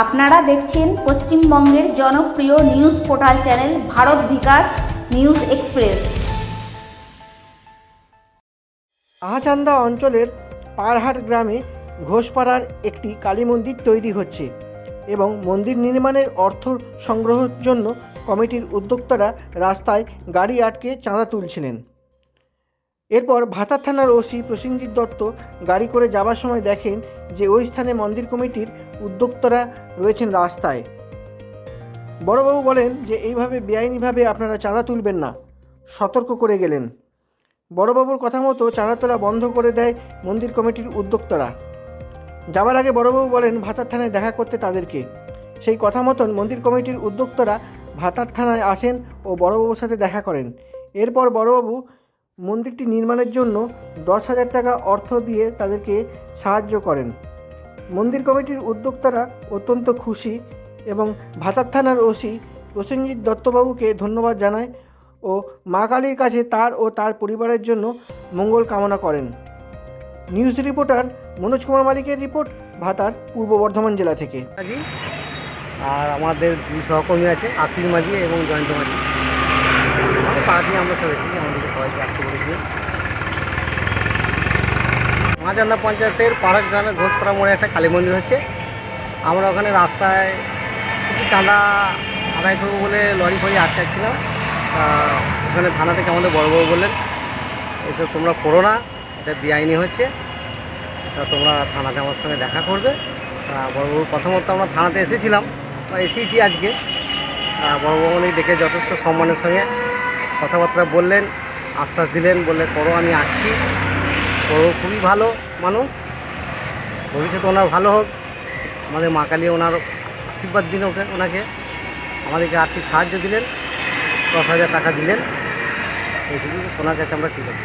আপনারা দেখছেন পশ্চিমবঙ্গের জনপ্রিয় news portal channel Bharat Bikash news express. Ahachanda অঞ্চলের পারহাট গ্রামে ঘোষপাড়ার একটি কালী মন্দির তৈরি হচ্ছে এবং মন্দির নির্মাণের অর্থ সংগ্রহের জন্য কমিটির উদ্যোক্তারা রাস্তায় গাড়ি আটকে চাঁদা তুলছিলেন। এরপর ভাতার থানার ওসি প্রসেনজিৎ দত্ত গাড়ি করে যাবার সময় দেখেন যে ওই স্থানে মন্দির কমিটির উদ্যোক্তারা রয়েছেন রাস্তায়। বড়বাবু বলেন যে, এইভাবে বেআইনিভাবে আপনারা চাঁদা তুলবেন না। সতর্ক করে গেলেন। বড়বাবুর কথা মতো চাঁদা তোলা বন্ধ করে দেয় মন্দির কমিটির উদ্যোক্তারা। যাবার আগে বড়বাবু বলেন, ভাতার থানায় দেখা করতে তাদেরকে। সেই কথা মতন মন্দির কমিটির উদ্যোক্তারা ভাতার থানায় আসেন ও বড়বাবুর সাথে দেখা করেন। এরপর বড়বাবু মন্দিরটি নির্মাণের জন্য দশ হাজার টাকা অর্থ দিয়ে তাদেরকে সাহায্য করেন। মন্দির কমিটির উদ্যোক্তারা অত্যন্ত খুশি এবং ভাতার থানার ওসি প্রসেনজিৎ দত্তবাবুকে ধন্যবাদ জানায় ও মা কালীর কাছে তার ও তার পরিবারের জন্য মঙ্গল কামনা করেন। নিউজ রিপোর্টার মনোজ কুমার মালিকের রিপোর্ট, ভাতার পূর্ব বর্ধমান জেলা থেকে। আর আমাদের দুই সহকর্মী আছে, আশিস মাঝি এবং জয়ন্ত মাঝি। পাড়াতেই আমরা সব এসেছি, আমাদেরকে সবাইকে আসতে বলেছি। মাঝান্দা পঞ্চায়েতের পাড়ার গ্রামে ঘোষপাড়া মোড়ে একটা কালী মন্দির হচ্ছে। আমরা ওখানে রাস্তায় কিছু চাঁদা আদায় করব বলে লরি ফরি আটকাচ্ছিলাম। ওখানে থানা থেকে আমাদের বড় বড় বললেন, এসব তোমরা করো না, এটা বেআইনি হচ্ছে। তা তোমরা থানাতে আমার সঙ্গে দেখা করবে। তা বড়বাবু প্রথমত আমরা থানাতে এসেছিলাম বা এসেইছি আজকে। বড়বাবু ডেকে যথেষ্ট সম্মানের সঙ্গে কথাবার্তা বললেন, আশ্বাস দিলেন বললে করো, আমি আসছি। করো খুবই ভালো মানুষ। ভবিষ্যতে ওনার ভালো হোক। আমাদের মা কালী ওনার আশীর্বাদ দিন ওকে, ওনাকে। আমাদেরকে আর্থিক সাহায্য দিলেন। দশ হাজার টাকা দিলেন। এইটুকু ওনার কাছে আমরা কৃতজ্ঞ।